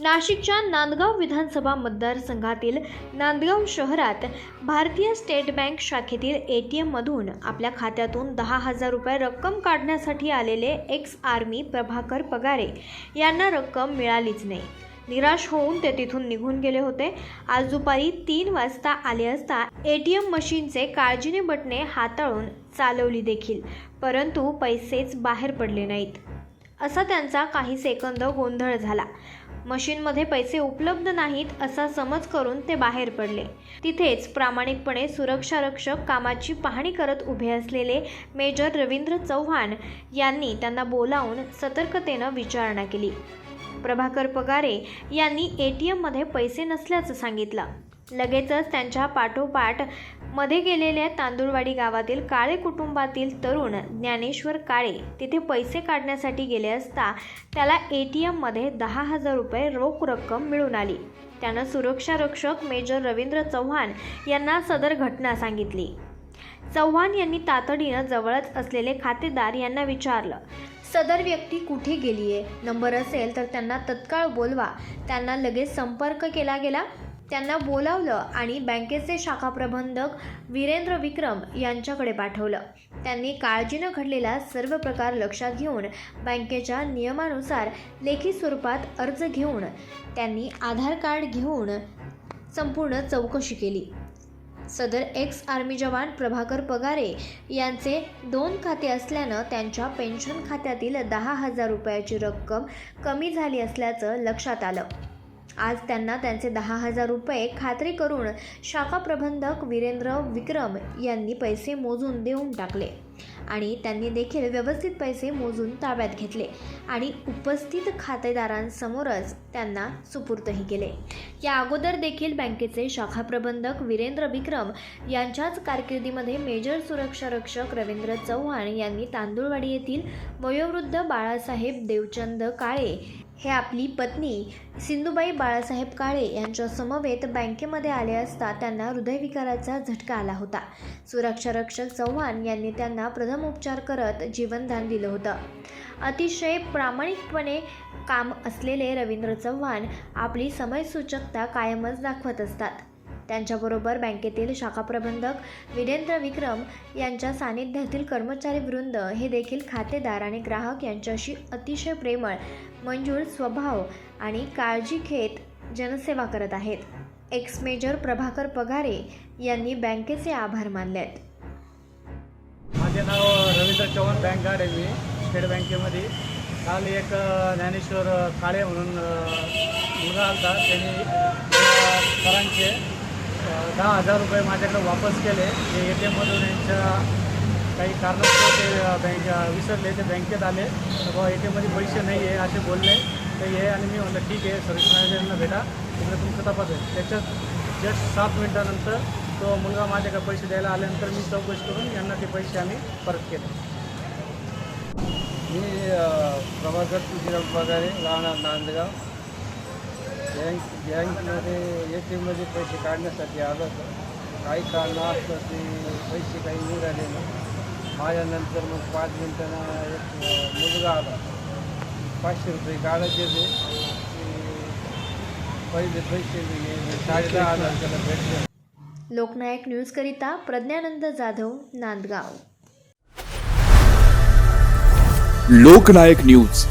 नाशिकच्या नांदगाव विधानसभा मतदारसंघातील नांदगाव शहरात भारतीय स्टेट बँक शाखेतील ए टी एममधून आपल्या खात्यातून दहा हजार रुपये रक्कम काढण्यासाठी आलेले एक्स आर्मी प्रभाकर पगारे यांना रक्कम मिळालीच नाही. निराश होऊन ते तिथून निघून गेले होते. आज दुपारी तीन वाजता आले असता ए टी एम मशीनचे काळजीने बटणे हाताळून चालवली देखील परंतु पैसेच बाहेर पडले नाहीत. असा त्यांचा काही सेकंद गोंधळ झाला. मशीनमध्ये पैसे उपलब्ध नाहीत असा समज करून ते बाहेर पडले. तिथेच प्रामाणिकपणे सुरक्षारक्षक कामाची पाहणी करत उभे असलेले मेजर रवींद्र चव्हाण यांनी त्यांना बोलावून सतर्कतेनं विचारणा केली. प्रभाकर पगारे यांनी ए टी एममध्ये पैसे नसल्याचं सांगितलं. लगेचच त्यांच्या पाठोपाठ मध्ये गेलेल्या तांदूळवाडी गावातील काळे कुटुंबातील तरुण ज्ञानेश्वर काळे तिथे पैसे काढण्यासाठी गेले असता त्याला ए टी एममध्ये दहा हजार रुपये रोख रक्कम मिळून आली. त्यानं सुरक्षा रक्षक मेजर रवींद्र चव्हाण यांना सदर घटना सांगितली. चव्हाण यांनी तातडीनं जवळच असलेले खातेदार यांना विचारलं सदर व्यक्ती कुठे गेली आहे नंबर असेल तर त्यांना तत्काळ बोलवा. त्यांना लगेच संपर्क केला गेला. त्यांना बोलावलं आणि बँकेचे शाखा प्रबंधक वीरेंद्र विक्रम यांच्याकडे पाठवलं. त्यांनी काळजीनं घडलेला सर्व प्रकार लक्षात घेऊन बँकेच्या नियमानुसार लेखी स्वरूपात अर्ज घेऊन त्यांनी आधार कार्ड घेऊन संपूर्ण चौकशी केली. सदर एक्स आर्मी जवान प्रभाकर पगारे यांचे दोन खाते असल्यानं त्यांच्या पेन्शन खात्यातील दहा हजार रुपयाची रक्कम कमी झाली असल्याचं लक्षात आलं. आज त्यांना त्यांचे दहा हजार रुपये खात्री करून शाखा प्रबंधक वीरेंद्र विक्रम यांनी पैसे मोजून देऊन टाकले. आणि त्यांनी देखील व्यवस्थित पैसे मोजून ताब्यात घेतले आणि उपस्थित खातेदारांसमोरच त्यांना सुपूर्तही केले. या अगोदर देखील बँकेचे शाखा प्रबंधक वीरेंद्र विक्रम यांच्याच कारकिर्दीमध्ये मेजर सुरक्षा रक्षक रवींद्र चव्हाण यांनी तांदूळवाडी येथील वयोवृद्ध बाळासाहेब देवचंद काळे हे आपली पत्नी सिंधुबाई बाळासाहेब काळे यांच्या समवेत बँकेमध्ये आले असता त्यांना हृदयविकाराचा झटका आला होता. सुरक्षा रक्षक चव्हाण यांनी त्यांना प्रथम उपचार करत जीवनदान दिलं होतं. अतिशय प्रामाणिकपणे काम असलेले रवींद्र चव्हाण आपली समयसूचकता कायमच दाखवत असतात. त्यांच्याबरोबर बँकेतील शाखा प्रबंधक वीरेंद्र विक्रम यांच्या सानिध्यातील कर्मचारी वृंद हे देखील खातेदार आणि ग्राहक यांच्याशी अतिशय प्रेमळ मंजूर स्वभाव आणि काळजी घेत जनसेवा करत आहेत. एक्स मेजर प्रभाकर पगारे यांनी बँकेचे आभार मानले आहेत माझे नाव रवींद्र चव्हाण बँक गार्ड आहे मी स्टेट बँकेमध्ये. काल एक ज्ञानेश्वर काळे म्हणून मुलगा आलता. त्यांनी सरांचे दहा हजार रुपये माझ्याकडे वापस केले. ते ए टी एममधून यांच्या काही कारणास्तव ते बँक विसरले. ते बँकेत आले. तर बुवा ए टी एममध्ये पैसे नाही आहे असे बोलले. तर हे आणि मी म्हटलं ठीक आहे सर्व्हिस मॅनेजरना भेटा. तिकडे तुमचं तपास आहे. त्याच्यात जस्ट सात मिनटानंतर तो मुलगा माझ्याकडे पैसे द्यायला आल्यानंतर मी चौकशी करून यांना ते पैसे आम्ही परत केले. मी अ, प्रभाकर तुझीराम पगारे राहणार नांदगाव. बँक बँकमध्ये ए टी एममध्ये पैसे काढण्यासाठी आलो होतो. काही कारण असलं ते पैसे काही निघाले नाही. माझ्यानंतर मग पाच मिनिटांना एक मुलगा आला. पाचशे रुपये काढायचे ते ते पहिले पैसे साडे दहा हजार त्याला भेटले. लोकनायक न्यूजकरिता प्रज्ञानंद जाधव नांदगाव. लोकनायक न्यूज.